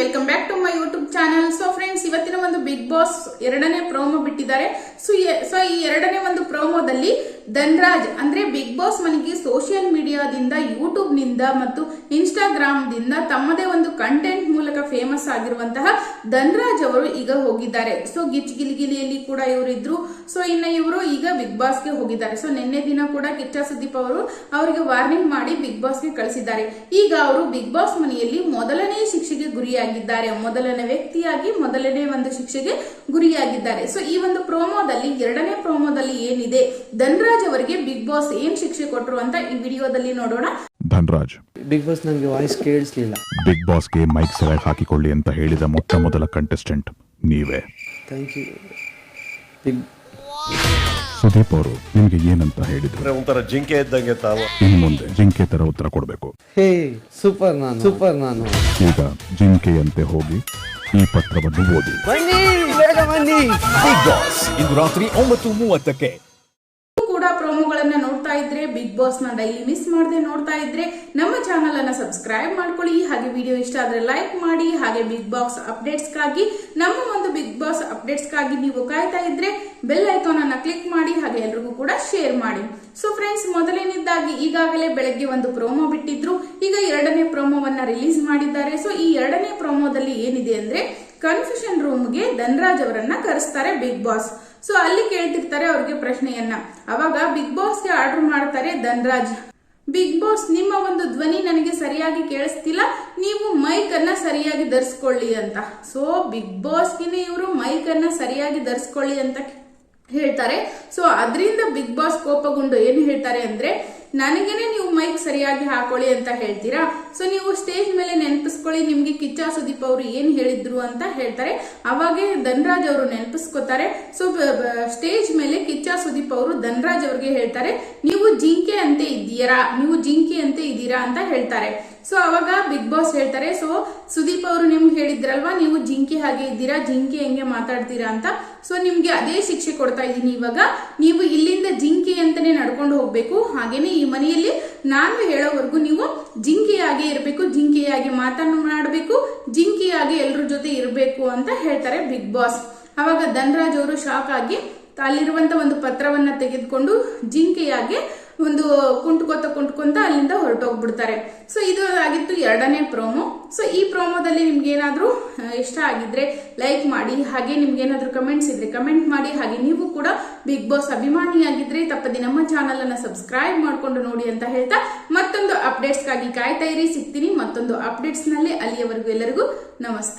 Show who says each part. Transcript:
Speaker 1: Welcome back to my YouTube channel so friends ಇವತ್ತಿನ ಒಂದು big boss ಎರಡನೇ promo ಬಿಟ್ಟಿದ್ದಾರೆ. ಸೊ ಸೊ ಈ ಎರಡನೇ ಒಂದು ಪ್ರೋಮೋದಲ್ಲಿ ಧನ್ರಾಜ್, ಅಂದ್ರೆ ಬಿಗ್ ಬಾಸ್ ಮನೆಗೆ ಸೋಷಿಯಲ್ ಮೀಡಿಯಾದಿಂದ ಯೂಟ್ಯೂಬ್ನಿಂದ ಮತ್ತು ಇನ್ಸ್ಟಾಗ್ರಾಮ್ ದಿಂದ ತಮ್ಮದೇ ಒಂದು ಕಂಟೆಂಟ್ ಮೂಲಕ ಫೇಮಸ್ ಆಗಿರುವಂತಹ ಧನ್ರಾಜ್ ಅವರು ಈಗ ಹೋಗಿದ್ದಾರೆ. ಸೊ ಗಿಚ್ ಗಿಲಿಗಿಲಿಯಲ್ಲಿ ಕೂಡ ಇವರು ಇದ್ರು ಸೊ ಇನ್ನ ಇವರು ಈಗ ಬಿಗ್ ಬಾಸ್ಗೆ ಹೋಗಿದ್ದಾರೆ. ಸೊ ನಿನ್ನೆ ದಿನ ಕೂಡ ಕಿಚ್ಚ ಸುದೀಪ್ ಅವರು ಅವರಿಗೆ ವಾರ್ನಿಂಗ್ ಮಾಡಿ ಬಿಗ್ ಬಾಸ್ಗೆ ಕಳಿಸಿದ್ದಾರೆ. ಈಗ ಅವರು ಬಿಗ್ ಬಾಸ್ ಮನೆಯಲ್ಲಿ ಮೊದಲನೇ ಶಿಕ್ಷೆಗೆ ಗುರಿಯಾಗಿದ್ದಾರೆ. ಮೊದಲನೇ ವ್ಯಕ್ತಿಯಾಗಿ ಮೊದಲನೇ ಒಂದು ಶಿಕ್ಷೆಗೆ ಗುರಿಯಾಗಿದ್ದಾರೆ. ಸೊ ಈ ಒಂದು ಪ್ರೋಮೋದಲ್ಲಿ ಎರಡನೇ ಪ್ರೋಮೋದಲ್ಲಿ ಏನಿದೆ? ಧನ್ರಾಜ್ ಅವರಿಗೆ ಬಿಗ್ ಬಾಸ್ ಏನ್ ಶಿಕ್ಷೆ ಕೊಟ್ಟರು ಅಂತ ಈ ವಿಡಿಯೋದಲ್ಲಿ ನೋಡೋಣ.
Speaker 2: ಧನ್ರಾಜ್.
Speaker 3: ಬಿಗ್ ಬಾಸ್ ನನಗೆ ವಾಯ್ಸ್ ಕೇಳಿಸ್ಲಿಲ್ಲ.
Speaker 2: ಬಿಗ್ ಬಾಸ್ಗೆ ಮೈಕ್ ಸರಿಯಾಗಿ ಹಾಕಿಕೊಳ್ಳಿ ಅಂತ ಹೇಳಿದ ಮೊತ್ತ ಮೊದಲ ಕಂಟೆಸ್ಟೆಂಟ್ ನೀವೇ.
Speaker 3: ಥ್ಯಾಂಕ್ ಯು ಬಿಗ್
Speaker 2: ಸುದೀಪ್ ಅವರು ನಿಮ್ಗೆ ಏನಂತ ಹೇಳಿದ್ರು?
Speaker 4: ಒಂಥರ ಜಿಂಕೆ ಇದ್ದಂಗೆ ತಾವು.
Speaker 2: ಇನ್ ಮುಂದೆ ಜಿಂಕೆ ತರ ಉತ್ತರ ಕೊಡಬೇಕು.
Speaker 3: ಹೇ ಸೂಪರ್ ನಾನು ಸೂಪರ್ ನಾನು.
Speaker 2: ಈಗ ಜಿಂಕೆಯಂತೆ ಹೋಗಿ ಈ ಪತ್ರವನ್ನು ಓದಿ.
Speaker 3: ಬನ್ನಿ ಬೇಗ ಬನ್ನಿ.
Speaker 5: ಬಿಗ್ ಬಾಸ್ ಇಂದು ರಾತ್ರಿ ಒಂಬತ್ತು ಮೂವತ್ತಕ್ಕೆ
Speaker 1: ಕೂಡ ಪ್ರೋಮೋಗಳನ್ನ ನೋಡ್ತಾ ಇದ್ರೆ, ಬಿಗ್ ಬಾಸ್ನ ಡೈಲಿ ಮಿಸ್ ಮಾಡದೆ ನೋಡ್ತಾ ಇದ್ರೆ, ನಮ್ಮ ಚಾನಲ್ ಅನ್ನ ಸಬ್ಸ್ಕ್ರೈಬ್ ಮಾಡ್ಕೊಳ್ಳಿ. ಹಾಗೆ ವಿಡಿಯೋ ಇಷ್ಟ ಆದ್ರೆ ಲೈಕ್ ಮಾಡಿ, ಹಾಗೆ ಬಿಗ್ ಬಾಸ್ ಅಪ್ಡೇಟ್ಸ್ಗಾಗಿ, ನಮ್ಮ ಒಂದು ಬಿಗ್ ಬಾಸ್ ಅಪ್ಡೇಟ್ಸ್ಗಾಗಿ ನೀವು ಕಾಯ್ತಾ ಇದ್ರೆ ಬೆಲ್ ಐಕಾನ್ ಅನ್ನ ಕ್ಲಿಕ್ ಮಾಡಿ, ಹಾಗೆ ಎಲ್ರಿಗೂ ಕೂಡ ಶೇರ್ ಮಾಡಿ. ಸೊ ಫ್ರೆಂಡ್ಸ್ ಮೊದಲನೇದಾಗಿ ಈಗಾಗಲೇ ಬೆಳಗ್ಗೆ ಒಂದು ಪ್ರೋಮೋ ಬಿಟ್ಟಿದ್ರು. ಈಗ ಎರಡನೇ ಪ್ರೋಮೋವನ್ನ ರಿಲೀಸ್ ಮಾಡಿದ್ದಾರೆ. ಸೊ ಈ ಎರಡನೇ ಪ್ರೋಮೋದಲ್ಲಿ ಏನಿದೆ ಅಂದ್ರೆ ಕನ್ಫ್ಯೂಷನ್ ರೂಮ್ಗೆ ಧನ್ರಾಜ್ ಅವರನ್ನ ಕರೆಸ್ತಾರೆ ಬಿಗ್ ಬಾಸ್. ಸೊ ಅಲ್ಲಿ ಕೇಳ್ತಿರ್ತಾರೆ ಅವ್ರಿಗೆ ಪ್ರಶ್ನೆಯನ್ನ. ಅವಾಗ ಬಿಗ್ ಬಾಸ್ಗೆ ಆರ್ಡರ್ ಮಾಡ್ತಾರೆ ಧನ್ರಾಜ್. ಬಿಗ್ ಬಾಸ್ ನಿಮ್ಮ ಒಂದು ಧ್ವನಿ ನನಗೆ ಸರಿಯಾಗಿ ಕೇಳಿಸ್ತಿಲ್ಲ, ನೀವು ಮೈಕ್ ಅನ್ನ ಸರಿಯಾಗಿ ಧರಿಸ್ಕೊಳ್ಳಿ ಅಂತ. ಸೊ ಬಿಗ್ ಬಾಸ್ಗಿನೇ ಇವರು ಮೈಕ್ ಅನ್ನ ಸರಿಯಾಗಿ ಧರಿಸ್ಕೊಳ್ಳಿ ಅಂತ ಹೇಳ್ತಾರೆ. ಸೊ ಅದರಿಂದ ಬಿಗ್ ಬಾಸ್ ಕೋಪಗೊಂಡು ಏನು ಹೇಳ್ತಾರೆ ಅಂದ್ರೆ ನನಗೇನೆ ನೀವು ಮೈಕ್ ಸರಿಯಾಗಿ ಹಾಕೊಳ್ಳಿ ಅಂತ ಹೇಳ್ತೀರಾ? ಸೊ ನೀವು ಸ್ಟೇಜ್ ಮೇಲೆ ನೆನಪಿಸ್ಕೊಳ್ಳಿ, ನಿಮ್ಗೆ ಕಿಚ್ಚ ಸುದೀಪ್ ಅವರು ಏನ್ ಹೇಳಿದ್ರು ಅಂತ ಹೇಳ್ತಾರೆ. ಅವಾಗೆ ಧನ್ರಾಜ್ ಅವರು ನೆನಪಿಸ್ಕೋತಾರೆ. ಸೊ ಸ್ಟೇಜ್ ಮೇಲೆ ಕಿಚ್ಚ ಸುದೀಪ್ ಅವರು ಧನ್ರಾಜ್ ಅವ್ರಿಗೆ ಹೇಳ್ತಾರೆ, ನೀವು ಜಿಂಕೆ ಅಂತೆ ಇದ್ದೀರಾ? ನೀವು ಜಿಂಕೆ ಅಂತೆ ಇದ್ದೀರಾ? ಅಂತ ಹೇಳ್ತಾರೆ. ಸೊ ಅವಾಗ ಬಿಗ್ ಬಾಸ್ ಹೇಳ್ತಾರೆ ಸೊ ಸುದೀಪ್ ಅವರು ನಿಮ್ಗೆ ಹೇಳಿದ್ರಲ್ವಾ? ನೀವು ಜಿಂಕೆ ಹಾಗೆ ಇದ್ದೀರಾ? ಜಿಂಕೆ ಹೆಂಗೆ ಮಾತಾಡ್ತೀರಾ ಅಂತ? ಸೊ ನಿಮ್ಗೆ ಅದೇ ಶಿಕ್ಷೆ ಕೊಡ್ತಾ ಇದ್ದೀನಿ ಇವಾಗ. ನೀವು ಇಲ್ಲಿಂದ ಜಿಂಕೆ ಅಂತಾನೆ ನಡ್ಕೊಂಡು ಹೋಗ್ಬೇಕು. ಹಾಗೇನೆ ಈ ಮನೆಯಲ್ಲಿ ನಾನು ಹೇಳೋವರೆಗೂ ನೀವು ಜಿಂಕೆಯಾಗಿ ಇರಬೇಕು, ಜಿಂಕೆಯಾಗಿ ಮಾತನಾಡಬೇಕು ಜಿಂಕೆಯಾಗಿ ಎಲ್ಲರ ಜೊತೆ ಇರಬೇಕು ಅಂತ ಹೇಳ್ತಾರೆ ಬಿಗ್ ಬಾಸ್. ಅವಾಗ ಧನ್ರಾಜ್ ಅವರು ಶಾಕ್ ಆಗಿ ಅಲ್ಲಿರುವಂತ ಒಂದು ಪತ್ರವನ್ನ ತೆಗೆದುಕೊಂಡು ಜಿಂಕೆಯಾಗಿ ಒಂದು ಕುಂಟ್ಕೋತ ಕುಂಟ್ಕೊಂತ ಅಲ್ಲಿಂದ ಹೊರಟೋಗ್ಬಿಡ್ತಾರೆ. ಸೊ ಇದು ಆಗಿತ್ತು ಎರಡನೇ ಪ್ರೋಮೋ ಸೊ ಈ ಪ್ರೋಮೋದಲ್ಲಿ ನಿಮ್ಗೆ ಏನಾದರೂ ಇಷ್ಟ ಆಗಿದ್ರೆ ಲೈಕ್ ಮಾಡಿ, ಹಾಗೆ ನಿಮ್ಗೆ ಏನಾದರೂ ಕಮೆಂಟ್ಸ್ ಇದ್ರೆ ಕಮೆಂಟ್ ಮಾಡಿ, ಹಾಗೆ ನೀವು ಕೂಡ ಬಿಗ್ ಬಾಸ್ ಅಭಿಮಾನಿಯಾಗಿದ್ರೆ ತಪ್ಪದೆ ನಮ್ಮ ಚಾನಲ್ ಅನ್ನ ಸಬ್ಸ್ಕ್ರೈಬ್ ಮಾಡ್ಕೊಂಡು ನೋಡಿ ಅಂತ ಹೇಳ್ತಾ ಮತ್ತೊಂದು ಅಪ್ಡೇಟ್ಸ್ಗಾಗಿ ಕಾಯ್ತಾ ಇರಿ. ಸಿಗ್ತೀನಿ ಮತ್ತೊಂದು ಅಪ್ಡೇಟ್ಸ್ನಲ್ಲಿ ಅಲ್ಲಿಯವರೆಗೂ ಎಲ್ಲರಿಗೂ ನಮಸ್ತೆ.